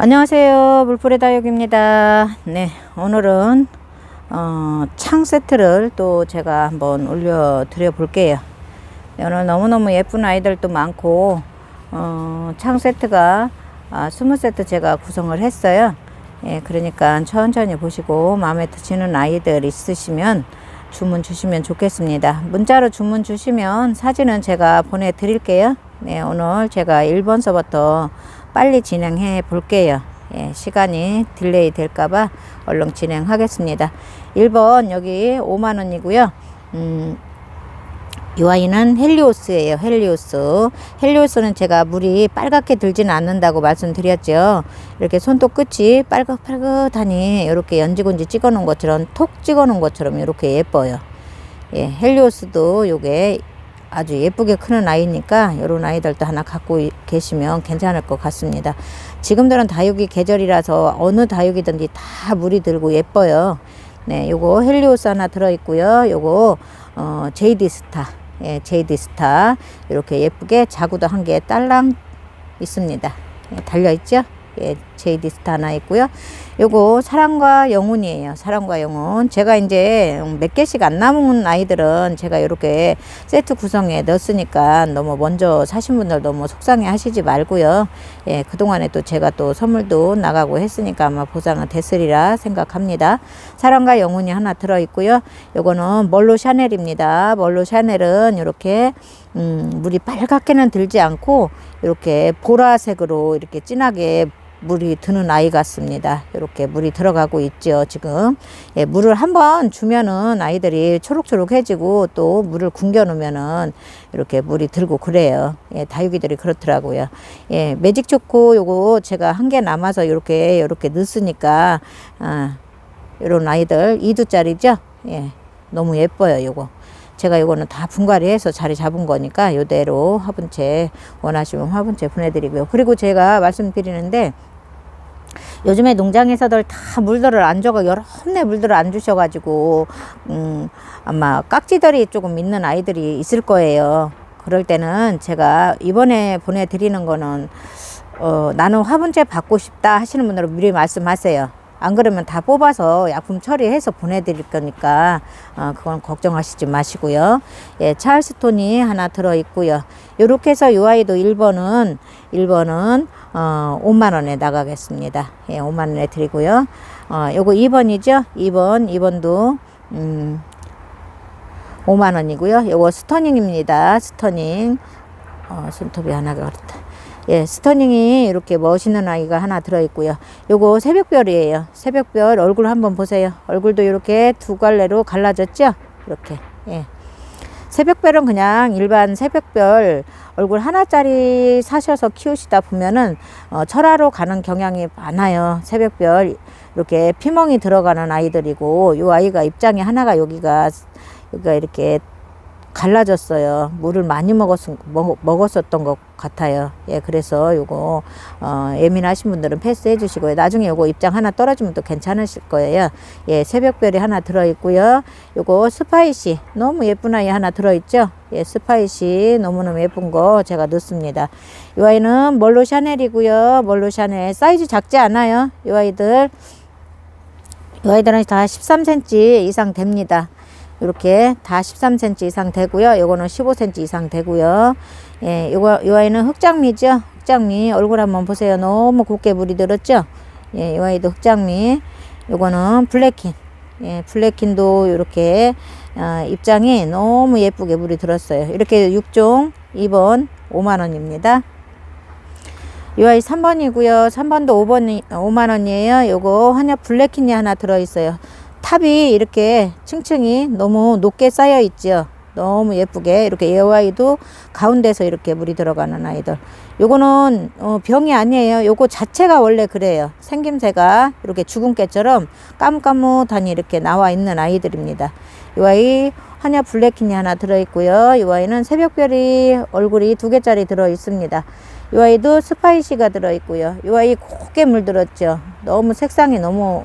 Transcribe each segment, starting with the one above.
안녕하세요. 물풀의 다육입니다. 네, 오늘은 어, 창 세트를 또 제가 한번 올려 드려 볼게요. 네, 오늘 너무너무 예쁜 아이들도 많고 어, 창 세트가 아, 20세트 제가 구성을 했어요. 예, 그러니까 천천히 보시고 마음에 드시는 아이들 있으시면 주문 주시면 좋겠습니다. 문자로 주문 주시면 사진은 제가 보내 드릴게요. 네, 오늘 제가 1번서부터 빨리 진행해 볼게요. 예, 시간이 딜레이 될까봐 얼른 진행하겠습니다. 1번 여기 5만원이고요. 음, 이 아이는 헬리오스예요. 헬리오스. 헬리오스는 제가 물이 빨갛게 들지는 않는다고 말씀드렸죠. 이렇게 손톱 끝이 빨긋빨긋하니 이렇게 연지곤지 찍어 놓은 것처럼 톡 찍어 놓은 것처럼 이렇게 예뻐요. 예, 헬리오스도 요게 아주 예쁘게 크는 아이니까 이런 아이들도 하나 갖고 이- 계시면 괜찮을 것 같습니다. 지금들은 다육이 계절이라서 어느 다육이든지 다 물이 들고 예뻐요. 네, 요거 헬리오스 하나 들어 있고요. 요거 어 제이디 스타. 예, 제이디 스타. 이렇게 예쁘게 자구도 한 개 딸랑 있습니다. 예, 달려 있죠? 예, 제이디 스타 하나 있고요. 요거 사랑과 영혼이에요. 사랑과 영혼. 제가 이제 몇 개씩 안 남은 아이들은 제가 이렇게 세트 구성에 넣었으니까 너무 먼저 사신 분들 너무 속상해 하시지 말고요. 예, 그동안에 또 제가 또 선물도 나가고 했으니까 아마 보상은 됐으리라 생각합니다. 사랑과 영혼이 하나 들어 있고요. 요거는 멀로 샤넬입니다. 멀로 샤넬은 이렇게 음, 물이 빨갛게는 들지 않고 이렇게 보라색으로 이렇게 진하게 물이 드는 아이 같습니다. 이렇게 물이 들어가고 있죠, 지금. 예, 물을 한번 주면은 아이들이 초록초록해지고 또 물을 굶겨 놓으면은 이렇게 물이 들고 그래요. 예, 다육이들이 그렇더라고요. 예, 매직 초코 요거 제가 한 개 남아서 이렇게, 이렇게 넣었으니까, 아, 요런 아이들 2두짜리죠? 예, 너무 예뻐요, 요거. 제가 이거는 다 분갈이해서 자리 잡은 거니까 요대로 화분채 원하시면 화분채 보내드리고요. 그리고 제가 말씀드리는데 요즘에 농장에서들 다 물들을 안 줘가 여러 해 물들을 안 주셔가지고 음 아마 깍지들이 조금 있는 아이들이 있을 거예요. 그럴 때는 제가 이번에 보내드리는 거는 어 나는 화분제 받고 싶다 하시는 분들은 미리 말씀하세요. 안 그러면 다 뽑아서 약품 처리해서 보내드릴 거니까 어, 그건 걱정하시지 마시고요. 예, 찰스톤이 하나 들어 있고요. 요렇게 해서 요 아이도 1번은 1번은 어, 5만 원에 나가겠습니다. 예, 5만 원에 드리고요. 어, 요거 2번이죠? 2번, 2번도 음 5만 원이고요. 요거 스터닝입니다. 스터닝. 어, 손톱이 하나가 그렇다. 예, 스터닝이 이렇게 멋있는 아이가 하나 들어있고요. 요거 새벽별이에요. 새벽별 얼굴 한번 보세요. 얼굴도 이렇게 두 갈래로 갈라졌죠? 이렇게. 예. 새벽별은 그냥 일반 새벽별 얼굴 하나짜리 사셔서 키우시다 보면은 어, 철화로 가는 경향이 많아요. 새벽별 이렇게 피멍이 들어가는 아이들이고 요 아이가 입장이 하나가 여기가 여기가 이렇게 갈라졌어요. 물을 많이 먹었, 먹, 먹었었던 것 같아요. 예, 그래서 요거, 어, 예민하신 분들은 패스해 주시고요. 나중에 요거 입장 하나 떨어지면 또 괜찮으실 거예요. 예, 새벽별이 하나 들어있고요. 요거 스파이시. 너무 예쁜 아이 하나 들어있죠? 예, 스파이시. 너무너무 예쁜 거 제가 넣습니다. 이 아이는 멀로 샤넬이고요. 멀로 샤넬. 사이즈 작지 않아요. 이 아이들. 이 아이들은 다 13cm 이상 됩니다. 이렇게 다 13cm 이상 되고요. 요거는 15cm 이상 되고요. 예, 요거 요 아이는 흑장미죠. 흑장미 얼굴 한번 보세요. 너무 곱게 물이 들었죠. 예, 요 아이도 흑장미. 요거는 블랙킨. 예, 블랙킨도 이렇게 어, 입장이 너무 예쁘게 물이 들었어요. 이렇게 6종 2번 5만 원입니다. 이 아이 3번이고요. 3번도 5번 5만 원이에요. 요거 한약 블랙킨이 하나 들어 있어요. 탑이 이렇게 층층이 너무 높게 쌓여 있죠. 너무 예쁘게 이렇게 이 아이도 가운데서 이렇게 물이 들어가는 아이들. 요거는 어, 병이 아니에요. 요거 자체가 원래 그래요. 생김새가 이렇게 죽은 깨처럼 까뭇까뭇하니 이렇게 나와 있는 아이들입니다. 이 아이 한약 블랙킨이 하나 들어 있고요. 이 아이는 새벽별이 얼굴이 두 개짜리 들어 있습니다. 이 아이도 스파이시가 들어 있고요. 이 아이 곱게 물들었죠. 너무 색상이 너무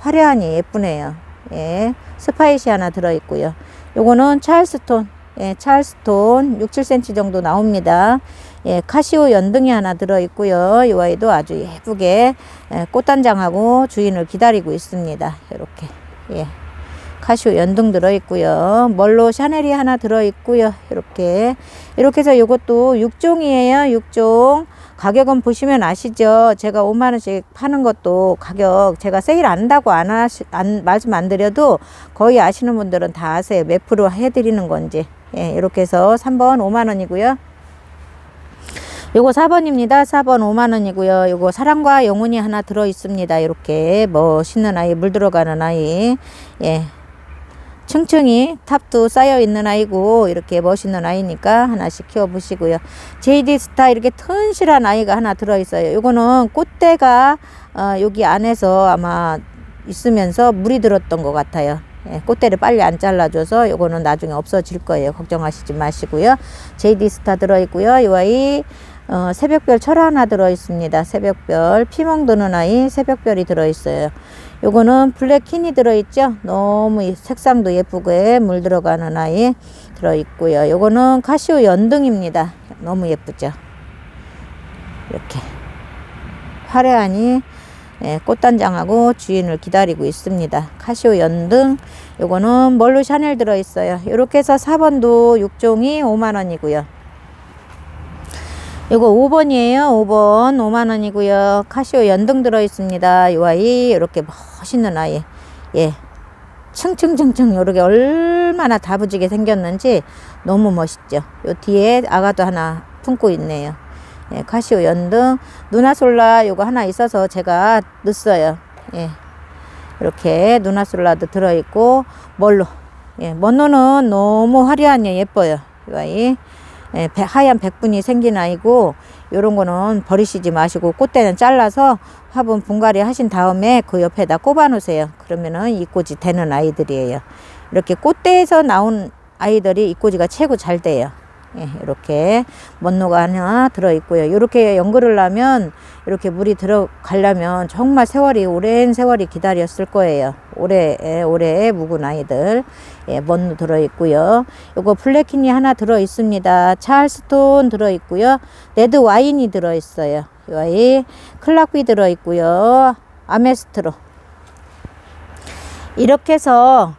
화려하니 예쁘네요. 예. 스파이시 하나 들어 있고요. 요거는 찰스톤. 예, 찰스톤 6, 7cm 정도 나옵니다. 예, 카시오 연등이 하나 들어있고요. 이 아이도 아주 예쁘게 예, 꽃단장하고 주인을 기다리고 있습니다. 이렇게 예. 카시오 연등 들어있고요. 멀로 샤넬이 하나 들어있고요. 이렇게 이렇게 해서 이것도 6종이에요. 6종 가격은 보시면 아시죠? 제가 5만 원씩 파는 것도 가격 제가 세일 안 한다고 안 하시 안 말씀 안 드려도 거의 아시는 분들은 다 아세요. 몇 프로 해 드리는 건지. 예, 이렇게 해서 3번 5만 원이고요. 요거 4번입니다. 4번 5만 원이고요. 요거 사랑과 영혼이 하나 들어 있습니다. 이렇게 멋있는 아이, 물 들어가는 아이. 예. 층층이 탑도 쌓여 있는 아이고 이렇게 멋있는 아이니까 하나씩 키워 보시고요. JD 스타 이렇게 튼실한 아이가 하나 들어 있어요. 요거는 꽃대가 어, 여기 안에서 아마 있으면서 물이 들었던 것 같아요. 예, 꽃대를 빨리 안 잘라줘서 요거는 나중에 없어질 거예요. 걱정하시지 마시고요. JD 스타 들어 있고요. 이 아이 어, 새벽별 철 하나 들어 있습니다. 새벽별 피멍 드는 아이 새벽별이 들어 있어요. 요거는 블랙킨이 들어 있죠. 너무 이 색상도 예쁘게 물 들어가는 아이 들어 있고요. 요거는 카시오 연등입니다. 너무 예쁘죠. 이렇게 화려하니 예, 꽃단장하고 주인을 기다리고 있습니다. 카시오 연등 요거는 멀루 샤넬 들어 있어요. 이렇게 해서 4번도 6종이 5만 원이고요. 이거 5번이에요. 5번 5만 원이고요. 카시오 연등 들어 있습니다. 이 아이 이렇게 멋있는 아이. 예. 층층층층 이렇게 얼마나 다부지게 생겼는지 너무 멋있죠. 요 뒤에 아가도 하나 품고 있네요. 예, 카시오 연등 누나솔라 요거 하나 있어서 제가 넣었어요. 예. 이렇게 누나솔라도 들어 있고 멀로 예, 먼노는 너무 화려하니 예뻐요. 이 아이. 예, 배- 하얀 백분이 생긴 아이고 요런 거는 버리시지 마시고 꽃대는 잘라서 화분 분갈이 하신 다음에 그 옆에다 꼽아 놓으세요. 그러면은 이꼬지 되는 아이들이에요. 이렇게 꽃대에서 나온 아이들이 이꼬지가 최고 잘 돼요. 예, 이렇게 먼노가 하나 들어 있고요. 이렇게 연그를 하면 이렇게 물이 들어가려면 정말 세월이 오랜 세월이 기다렸을 거예요. 올해 올해 묵은 아이들 예, 먼노 들어 있고요. 요거 블랙킨이 하나 들어 있습니다. 찰스톤 들어 있고요. 레드 와인이 들어 있어요. 이 와인 클락비 들어 있고요. 아메스트로 이렇게 해서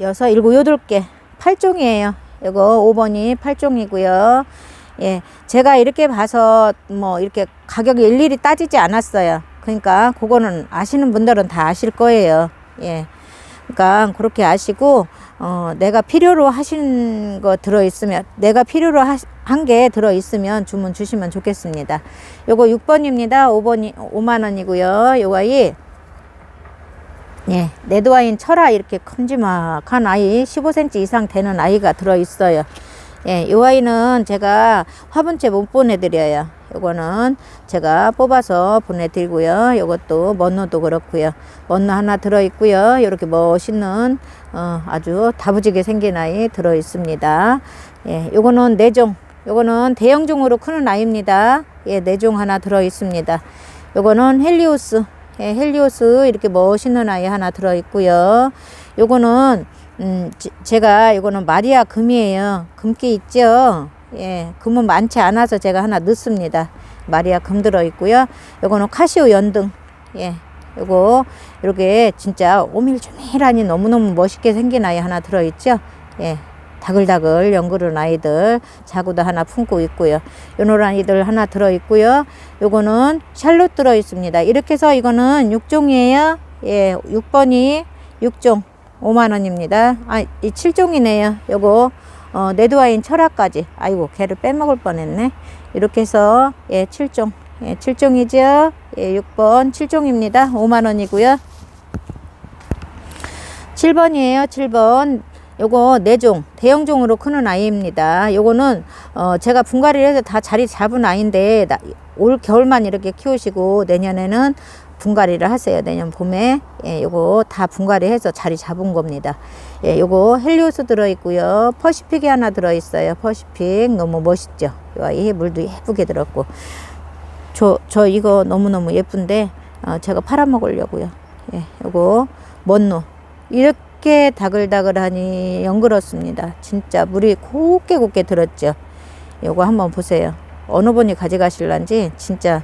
여섯, 일곱, 여덟 개 8종이에요. 이거 5번이 8종이고요. 예, 제가 이렇게 봐서 뭐 이렇게 가격이 일일이 따지지 않았어요. 그러니까 그거는 아시는 분들은 다 아실 거예요. 예. 그러니까 그렇게 아시고 어, 내가 필요로 하신 거 들어 있으면 내가 필요로 한 게 들어 있으면 주문 주시면 좋겠습니다. 요거 6번입니다. 5번이 5만 원이고요. 요 아이 예, 레드와인 철아 이렇게 큼지막한 아이 15cm 이상 되는 아이가 들어 있어요. 예, 이 아이는 제가 화분째 못 보내드려요. 요거는 제가 뽑아서 보내드리고요. 요것도 먼노도 그렇고요. 먼노 하나 들어 있고요. 이렇게 멋있는 어, 아주 다부지게 생긴 아이 들어 있습니다. 예, 요거는 내종, 요거는 대형종으로 크는 아이입니다. 예, 내종 하나 들어 있습니다. 요거는 헬리오스. 예, 헬리오스 이렇게 멋있는 아이 하나 들어 있고요. 요거는 음, 제- 제가 이거는 마리아 금이에요. 금기 있죠? 예, 금은 많지 않아서 제가 하나 넣습니다. 마리아 금 들어 있고요. 요거는 카시오 연등. 예. 요거 이렇게 진짜 오밀조밀하니 너무너무 멋있게 생긴 아이 하나 들어 있죠? 예. 다글다글 연그른 아이들 자구도 하나 품고 있고요. 요런 아이들 하나 들어 있고요. 요거는 샬롯 들어 있습니다. 이렇게 해서 이거는 6종이에요. 예, 6번이 6종 5만 원입니다. 아, 이 7종이네요. 요거 어, 레드와인 철학까지. 아이고, 걔를 빼먹을 뻔했네. 이렇게 해서 예, 7종. 예, 7종이죠. 예, 6번 7종입니다. 5만 원이고요. 7번이에요. 7번. 요거 네종 대형종으로 크는 아이입니다. 요거는 어 제가 분갈이를 해서 다 자리 잡은 아이인데 나, 올 겨울만 이렇게 키우시고 내년에는 분갈이를 하세요. 내년 봄에 예, 요거 다 분갈이 해서 자리 잡은 겁니다. 예, 요거 헬리오스 들어 있고요. 퍼시픽이 하나 들어 있어요. 퍼시픽 너무 멋있죠. 요 아이 물도 예쁘게 들었고 저, 저 이거 너무너무 예쁜데, 어, 제가 팔아먹으려고요. 예, 요거, 먼노. 이렇게 다글다글하니 연그렇습니다. 진짜 물이 곱게 곱게 들었죠. 요거 한번 보세요. 어느 분이 가져가실란지 진짜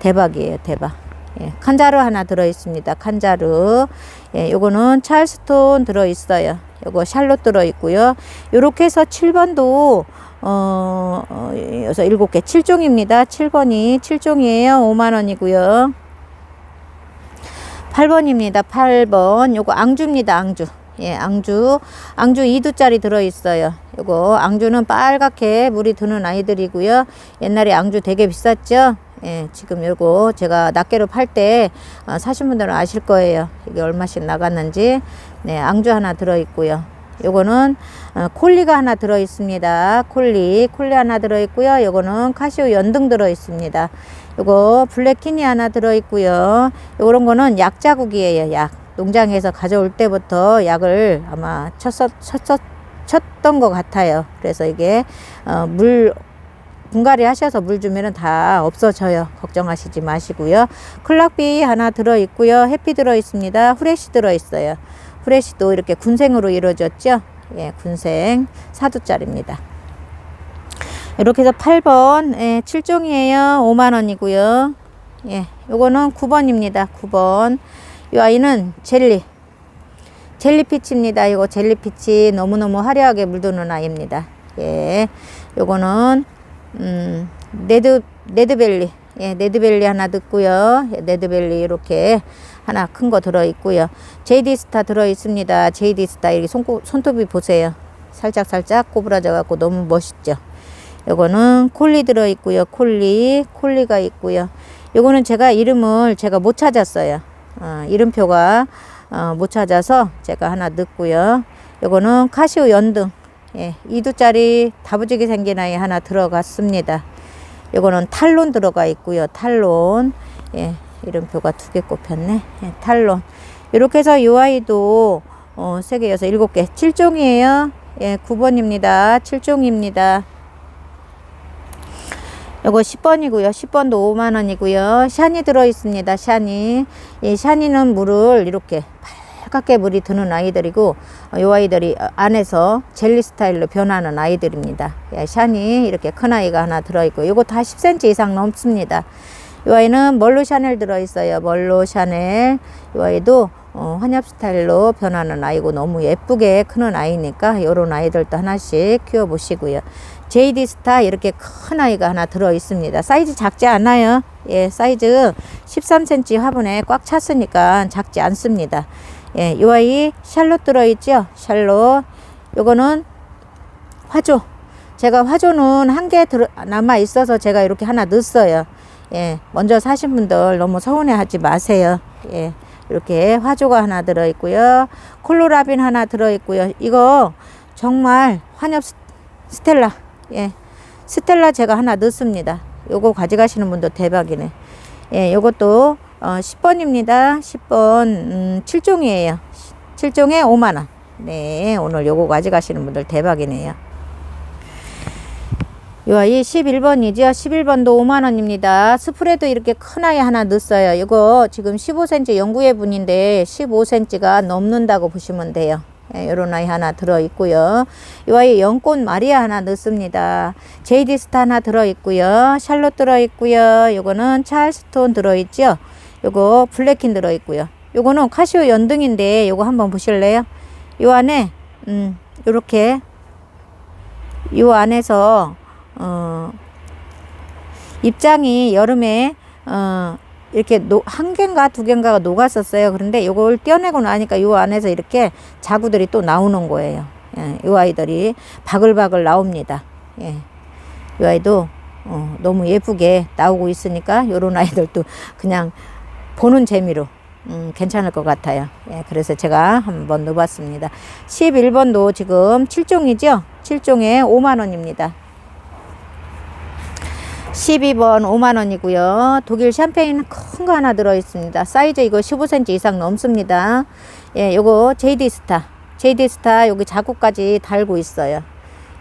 대박이에요, 대박. 예, 칸자루 하나 들어 있습니다. 칸자루. 예, 요거는 찰스톤 들어 있어요. 요거 샬롯 들어 있고요. 요렇게 해서 7번도 어, 어, 여섯 일곱 개 7종입니다. 7번이 7종이에요. 5만 원이고요. 8번입니다. 8번. 요거 앙주입니다. 앙주. 예, 앙주. 앙주 2두짜리 들어있어요. 요거 앙주는 빨갛게 물이 드는 아이들이고요. 옛날에 앙주 되게 비쌌죠? 예, 지금 요거 제가 낱개로 팔때 어, 사신 분들은 아실 거예요. 이게 얼마씩 나갔는지. 네, 앙주 하나 들어있고요. 요거는 어, 콜리가 하나 들어 있습니다. 콜리, 콜리 하나 들어 있고요. 요거는 카시오 연등 들어 있습니다. 요거 블랙키니 하나 들어 있고요. 요런 거는 약 자국이에요. 약. 농장에서 가져올 때부터 약을 아마 쳤던 것 같아요. 그래서 이게 어, 물 분갈이 하셔서 물 주면은 다 없어져요. 걱정하시지 마시고요. 클락비 하나 들어 있고요. 해피 들어 있습니다. 후레쉬 들어 있어요. 후레쉬도 이렇게 군생으로 이루어졌죠. 예, 군생 사두짜리입니다. 이렇게 해서 8번 예, 7종이에요. 5만 원이고요. 예, 요거는 9번입니다. 9번. 이 아이는 젤리. 젤리피치입니다. 이거 젤리피치 너무너무 화려하게 물드는 아이입니다. 예. 요거는 음, 네드 네드벨리. 예, 네드벨리 하나 듣고요. 예, 네드벨리 이렇게 하나 큰 거 들어 있고요. JD 스타 들어 있습니다. JD 스타 이렇게 손 손톱이 보세요. 살짝 살짝 꼬부라져 갖고 너무 멋있죠. 요거는 콜리 들어 있고요. 콜리, 콜리가 있고요. 요거는 제가 이름을 제가 못 찾았어요. 어, 이름표가 어, 못 찾아서 제가 하나 넣고요. 요거는 카시오 연등. 예, 2두짜리 다부지게 생긴 아이 하나 들어갔습니다. 요거는 탈론 들어가 있고요. 탈론. 예, 이름표가 두 개 꼽혔네. 예, 탈론. 이렇게 해서 이 아이도 어, 3개, 6, 7개. 7종이에요. 예, 9번입니다. 7종입니다. 요거 10번이고요. 10번도 5만 원이고요. 샤니 들어 있습니다. 샤니. 이 샤니는 물을 이렇게 빨갛게 물이 드는 아이들이고 어, 요 아이들이 안에서 젤리 스타일로 변하는 아이들입니다. 예, 샤니 이렇게 큰 아이가 하나 들어 있고 요거 다 10cm 이상 넘습니다. 요 아이는 멀로 샤넬 들어 있어요. 멀로 샤넬. 요 아이도 어, 환엽 스타일로 변하는 아이고 너무 예쁘게 크는 아이니까 요런 아이들도 하나씩 키워 보시고요. JD 스타 이렇게 큰 아이가 하나 들어 있습니다. 사이즈 작지 않아요. 예, 사이즈 13cm 화분에 꽉 찼으니까 작지 않습니다. 예, 요 아이 샬롯 들어 있죠? 샬롯. 요거는 화조. 제가 화조는 한 개 남아 있어서 제가 이렇게 하나 넣었어요. 예, 먼저 사신 분들 너무 서운해 하지 마세요. 예, 이렇게 화조가 하나 들어 있고요. 콜로라빈 하나 들어 있고요. 이거 정말 환엽 스텔라. 예, 스텔라 제가 하나 넣습니다. 요거 가져가시는 분도 대박이네. 예, 요것도 어, 10번입니다. 10번 음, 7종이에요. 7종에 5만 원. 네, 오늘 요거 가져가시는 분들 대박이네요. 요 아이 11번이죠. 11번도 5만원입니다. 스프레드 이렇게 큰 아이 하나 넣었어요. 이거 지금 15cm 연구회 분인데 15cm가 넘는다고 보시면 돼요. 예, 요런 아이 하나 들어있고요. 요 아이 연꽃 마리아 하나 넣습니다. 제이디 스타 하나 들어있고요. 샬롯 들어있고요. 요거는 찰스톤 들어있죠. 요거 블랙킨 들어있고요. 요거는 카시오 연등인데 요거 한번 보실래요? 요 안에 음 요렇게 요 안에서 어, 입장이 여름에 어, 이렇게 노, 한 개인가 두 개인가가 녹았었어요. 그런데 이걸 떼어내고 나니까 이 안에서 이렇게 자구들이 또 나오는 거예요. 예, 이 아이들이 바글바글 나옵니다. 예, 이 아이도 어, 너무 예쁘게 나오고 있으니까 이런 아이들도 그냥 보는 재미로 음, 괜찮을 것 같아요. 예, 그래서 제가 한번 넣어봤습니다. 11번도 지금 7종이죠? 7종에 5만원입니다. 12번 5만원이고요. 독일 샴페인 큰 거 하나 들어있습니다. 사이즈 이거 15cm 이상 넘습니다. 예, 요거 JD 스타. JD 스타 여기 자국까지 달고 있어요.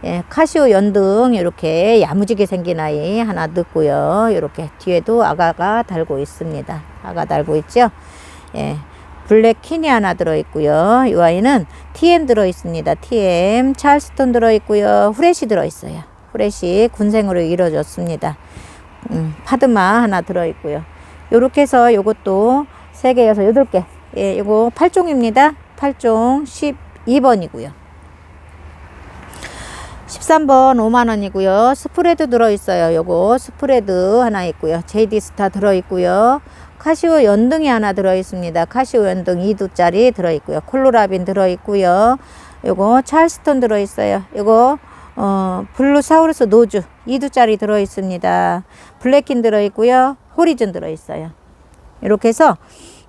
예, 카시오 연등 이렇게 야무지게 생긴 아이 하나 넣고요. 이렇게 뒤에도 아가가 달고 있습니다. 아가 달고 있죠. 예, 블랙 키니 하나 들어있고요. 이 아이는 TM 들어있습니다. TM 찰스톤 들어있고요. 후레쉬 들어있어요. 후레쉬 군생으로 이루어졌습니다. 음, 파드마 하나 들어있고요. 요렇게 해서 요것도 3개, 6, 8개. 예, 요거 8종입니다. 8종 12번이고요. 13번 5만원이고요. 스프레드 들어있어요. 요거 스프레드 하나 있고요. JD 스타 들어있고요. 카시오 연등이 하나 들어있습니다. 카시오 연등 2두짜리 들어있고요. 콜로라빈 들어있고요. 요거 찰스톤 들어있어요. 요거 어, 블루사우루스 노즈 2두짜리 들어있습니다. 블랙킨 들어있고요. 호리즌 들어있어요. 이렇게 해서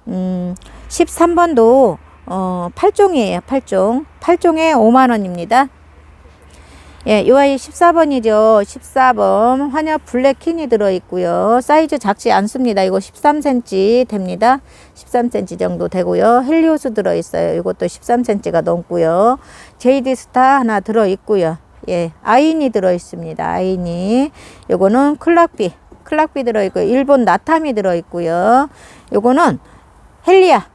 음, 13번도 어, 8종이에요. 8종. 8종에 5만원입니다. 예, 요 아이 14번이죠. 14번 환엽 블랙킨이 들어있고요. 사이즈 작지 않습니다. 이거 13cm 됩니다. 13cm 정도 되고요. 헬리오스 들어있어요. 이것도 13cm가 넘고요. 제이디 스타 하나 들어있고요. 예, 아인이 들어 있습니다. 아인이. 요거는 클락비. 클락비 들어 있고요. 일본 나탐이 들어 있고요. 요거는 헬리아.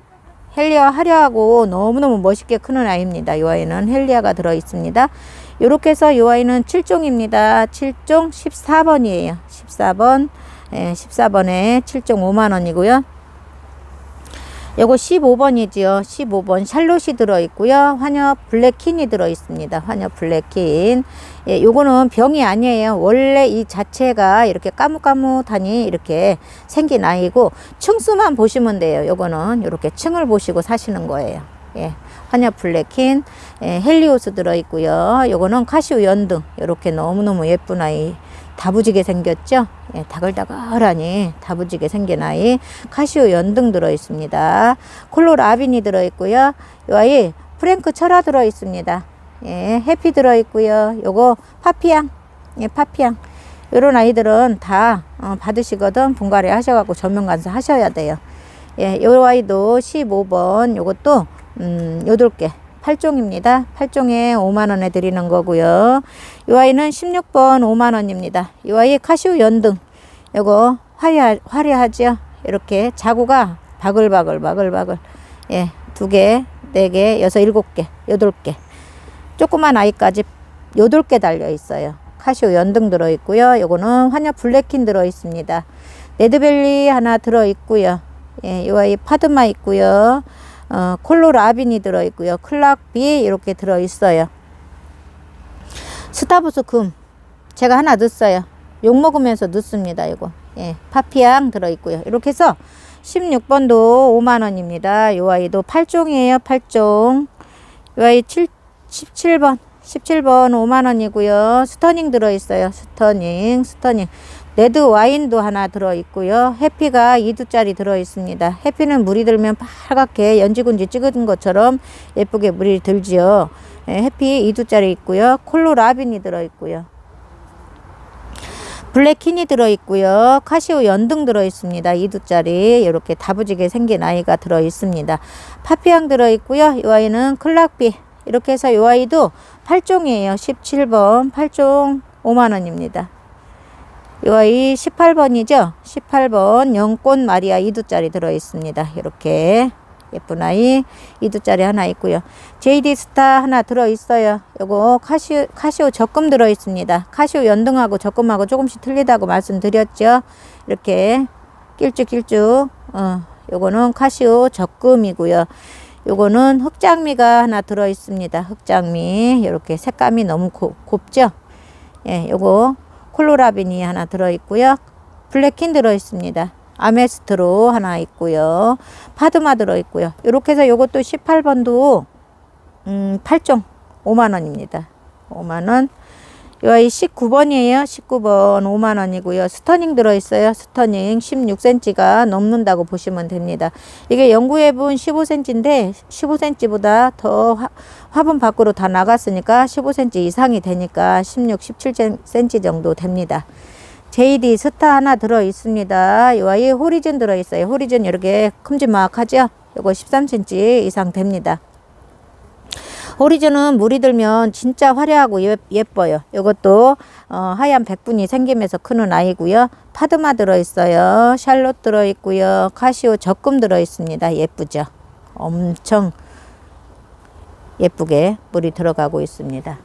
헬리아 화려하고 너무너무 멋있게 크는 아이입니다. 이 아이는 헬리아가 들어 있습니다. 이렇게 해서 이 아이는 7종입니다. 7종 14번이에요. 14번. 예, 14번에 7종 5만 원이고요. 요거 15번이지요. 15번 샬롯이 들어있고요. 환엽 블랙킨이 들어있습니다. 환엽 블랙킨. 예, 요거는 병이 아니에요. 원래 이 자체가 이렇게 까뭇까뭇하니 이렇게 생긴 아이고 층수만 보시면 돼요. 요거는 이렇게 층을 보시고 사시는 거예요. 예. 환엽 블랙킨, 예, 헬리오스 들어있고요. 요거는 카시오 연등. 이렇게 너무너무 예쁜 아이. 다부지게 생겼죠? 예, 다글다글하니 다부지게 생긴 아이. 카시오 연등 들어 있습니다. 콜로라빈이 들어 있고요. 이 아이 프랭크 철화 들어 있습니다. 예, 해피 들어 있고요. 요거 파피향. 예, 파피향. 요런 아이들은 다 어, 받으시거든 분갈이 하셔 갖고 전면 간수 하셔야 돼요. 예, 요 아이도 15번 요것도 음, 8개 8종입니다. 8종에 5만원에 드리는 거고요. 이 아이는 16번 5만원입니다. 이 아이 카시오 연등. 요거 화려, 화려하죠? 이렇게 자구가 바글바글, 바글바글. 예, 두 개, 네 개, 여섯, 일곱 개, 여덟 개. 조그만 아이까지 여덟 개 달려 있어요. 카시오 연등 들어 있고요. 요거는 환엽 블랙킨 들어 있습니다. 레드벨리 하나 들어 있고요. 예, 이 아이 파드마 있고요. 어, 콜로라빈이 들어있고요. 클락비 이렇게 들어있어요. 스타부스 금 제가 하나 넣었어요. 욕 먹으면서 넣습니다. 이거 예, 파피앙 들어있고요. 이렇게 해서 16번도 5만원입니다. 요 아이도 8종이에요. 8종 요 아이 7, 17번 17번 5만원이고요. 스터닝 들어있어요. 스터닝 스터닝 레드 와인도 하나 들어있고요. 해피가 2두짜리 들어있습니다. 해피는 물이 들면 빨갛게 연지군지 찍은 것처럼 예쁘게 물이 들지요. 예, 해피 2두짜리 있고요. 콜로라빈이 들어있고요. 블랙킨이 들어있고요. 카시오 연등 들어있습니다. 2두짜리 이렇게 다부지게 생긴 아이가 들어있습니다. 파피앙 들어있고요. 이 아이는 클락비 이렇게 해서 이 아이도 8종이에요. 17번 8종 5만원입니다. 이 아이 18번이죠. 18번 영꽃 마리아 2두짜리 들어있습니다. 이렇게 예쁜 아이 2두짜리 하나 있고요. JD 스타 하나 들어있어요. 요거 카시오, 카시오 적금 들어있습니다. 카시오 연등하고 적금하고 조금씩 틀리다고 말씀드렸죠. 이렇게 길쭉길쭉 어, 요거는 카시오 적금이고요. 요거는 흑장미가 하나 들어 있습니다. 흑장미 이렇게 색감이 너무 고, 곱죠. 예, 요거 콜로라빈이 하나 들어 있고요. 블랙킨 들어 있습니다. 아메스트로 하나 있고요. 파드마 들어 있고요. 이렇게 해서 요것도 18번도 음, 8종 5만 원입니다. 5만 원. 요 아이 19번이에요. 19번 5만원이고요. 스터닝 들어있어요. 스터닝 16cm가 넘는다고 보시면 됩니다. 이게 연구해본 15cm인데 15cm보다 더 화, 화분 밖으로 다 나갔으니까 15cm 이상이 되니까 16, 17cm 정도 됩니다. JD 스타 하나 들어 있습니다. 이 아이 호리즌 들어 있어요. 호리즌 이렇게 큼지막하죠? 이거 13cm 이상 됩니다. 호리즌은 물이 들면 진짜 화려하고 예뻐요. 이것도 어, 하얀 백분이 생기면서 크는 아이고요. 파드마 들어있어요. 샬롯 들어있고요. 카시오 적금 들어있습니다. 예쁘죠? 엄청 예쁘게 물이 들어가고 있습니다.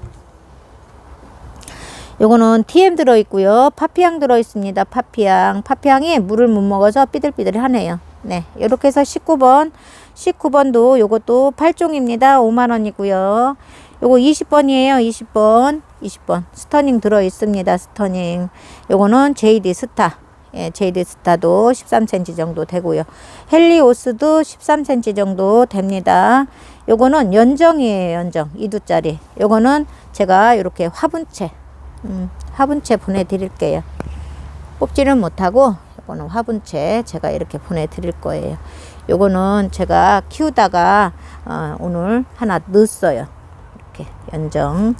요거는 TM 들어있고요. 파피향 들어있습니다. 파피향. 파피향이 물을 못 먹어서 삐들삐들하네요. 네. 이렇게 해서 19번. 19번도 요것도 8종입니다. 5만원이고요. 요거 20번이에요. 20번. 20번. 스터닝 들어 있습니다. 스터닝. 요거는 JD 스타. 예, JD 스타도 13cm 정도 되고요. 헬리오스도 13cm 정도 됩니다. 요거는 연정이에요, 연정. 2두짜리. 요거는 제가 이렇게 화분채, 음, 화분채 보내드릴게요. 뽑지는 못하고, 요거는 화분채 제가 이렇게 보내드릴 거예요. 요거는 제가 키우다가, 어, 오늘 하나 넣었어요. 이렇게 연정.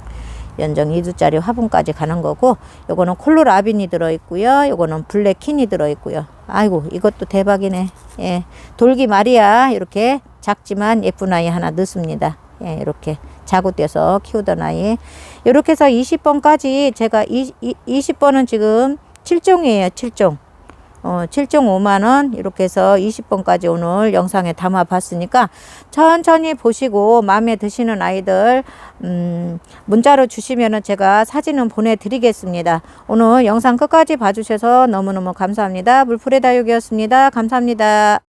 연정 2두짜리 화분까지 가는 거고 요거는 콜로라빈이 들어있고요. 요거는 블랙킨이 들어있고요. 아이고 이것도 대박이네. 예 돌기 마리아 이렇게 작지만 예쁜 아이 하나 넣습니다. 예 이렇게 자구 떼서 키우던 아이 이렇게 해서 20번까지 제가 20, 20번은 지금 7종이에요 7종 어, 7종 5만원 이렇게 해서 20번까지 오늘 영상에 담아 봤으니까 천천히 보시고 마음에 드시는 아이들 음, 문자로 주시면은 제가 사진은 보내드리겠습니다. 오늘 영상 끝까지 봐주셔서 너무너무 감사합니다. 물풀의 다육이었습니다. 감사합니다.